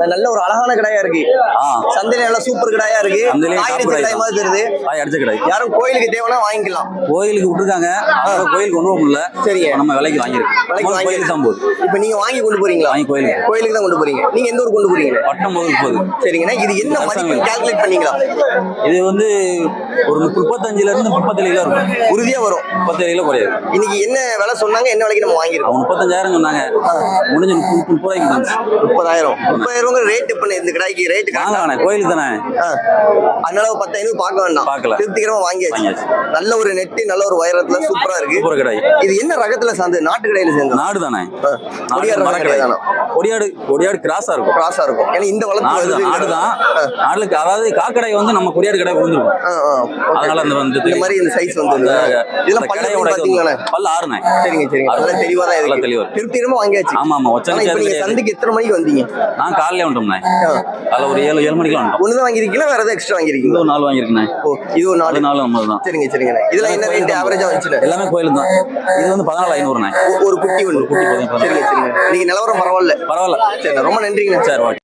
நல்ல ஒரு அழகான கடையா இருக்கு. சந்தையில நல்ல சூப்பர் கடையா இருக்கு. கடை. மாதிரி தெரியுது. காய் அடிச்ச கடை. யாரும் கோயிலுக்கு தேவைன்னா வாங்கிக்கலாம். கோயிலுக்கு விட்டுருக்காங்க. கோயிலுக்கு போக முடியல. சரிங்க. நம்ம விலைக்கு வாங்கியிருக்கோம் விலைக்கு கோயிலுக்கு தான் போகுது. இப்ப நீங்க வாங்கி கொண்டு போறீங்களா? வாங்கி கோயிலுக்கு. கோயிலுக்கு தான் கொண்டு போறீங்க. நீங்க எந்த ஊர் கொண்டு போறீங்க? பட்டம் முதல் போகுது. சரிங்கண்ணா. இது என்ன மதிப்பு கால்குலேட் பண்ணீங்களா? இது வந்து ஒரு முப்பத்தஞ்சுல இருந்து முப்பத்தேழு கிலோ இருக்கும். உறுதியா வரும். முப்பத்தேழு கிலோ குறையாது. இன்னைக்கு என்ன விலை சொன்னாங்க? என்ன விலைக்கு நம்ம வாங்கியிருக்கோம்? அவங்க முப்பத்தஞ்சாயிரம் சொன்னாங்க முடிஞ்சு முப்பது ரூபாய்க்கு வந்துச்சு. முப்பதாயிரம். முப்பதாயிரம் ரேட் பண்ண இந்த கடைக்கு ரேட்டு வாங்க கோயிலுக்கு தானே? அதனால பத்து ஐநூறு பார்க்க வேண்டாம். பார்க்கல. திருப்திகரமா வாங்கியாச்சு. நல்ல ஒரு நெட்டு நல்ல ஒரு உயரத்துல சூப்பரா இருக்கு. இது என்ன ரகத்துல சார்ந்து நாட்டு கடையில சேர்ந்து நாடு தானே? கொடியாடு கொடியாடு கொடியாடு கிராஸா இருக்கும். கிராஸா இருக்கும். ஏன்னா இந்த வளர்த்து தான் நாடு தான் நாடுக்கு அதாவது காக்கடை வந்து நம்ம கொடியாடு கடை விழுந்துருக்கும் அதனால அந்த வந்து இந்த மாதிரி இந்த சைஸ் வந்து இதெல்லாம் அந்த பல்லு கடையோட எப்படி பாத்தீங்களா பல்லு ஆறுனே சரிங்க சரிங்க. நல்லா தெளிவா தான் இருக்கு. தெளிவா இருக்கு. திருப்திகரமா வாங்கியாச்சு. ஆமா ஆமா. ஒச்சனை. சந்தைக்கு எத்தனை மணிக்கு வந்தீங்க? நான் காலையில வந்துட்டோம்ண்ணே அதில் ஒரு ஏழு ஏழு மணிக்கெல்லாம் வந்துட்டோம். ஒண்ணுதான் வாங்கிருக்கீங்களா வேற ஏதாவது எக்ஸ்ட்ரா இது வாங்கிருக்கீங்களா ஒரு நாள் வாங்கியிருக்கேன் ஓ இது ஒரு நாலு. நாலு நம்ம தான். சரிங்க சரிங்க. இதெல்லாம் என்ன ரேட் ஆவரேஜா வந்துச்சுல எல்லாமே கோயிலுக்கு தான். இது வந்து பதினாலு ஐநூறுண்ணே. ஒரு குட்டி ஒன்று குட்டி. சரிங்க சரிங்க. நீங்க நிலவரம் பரவாயில்ல. பரவாயில்ல. சரி ரொம்ப நன்றிங்க சார். ஓகே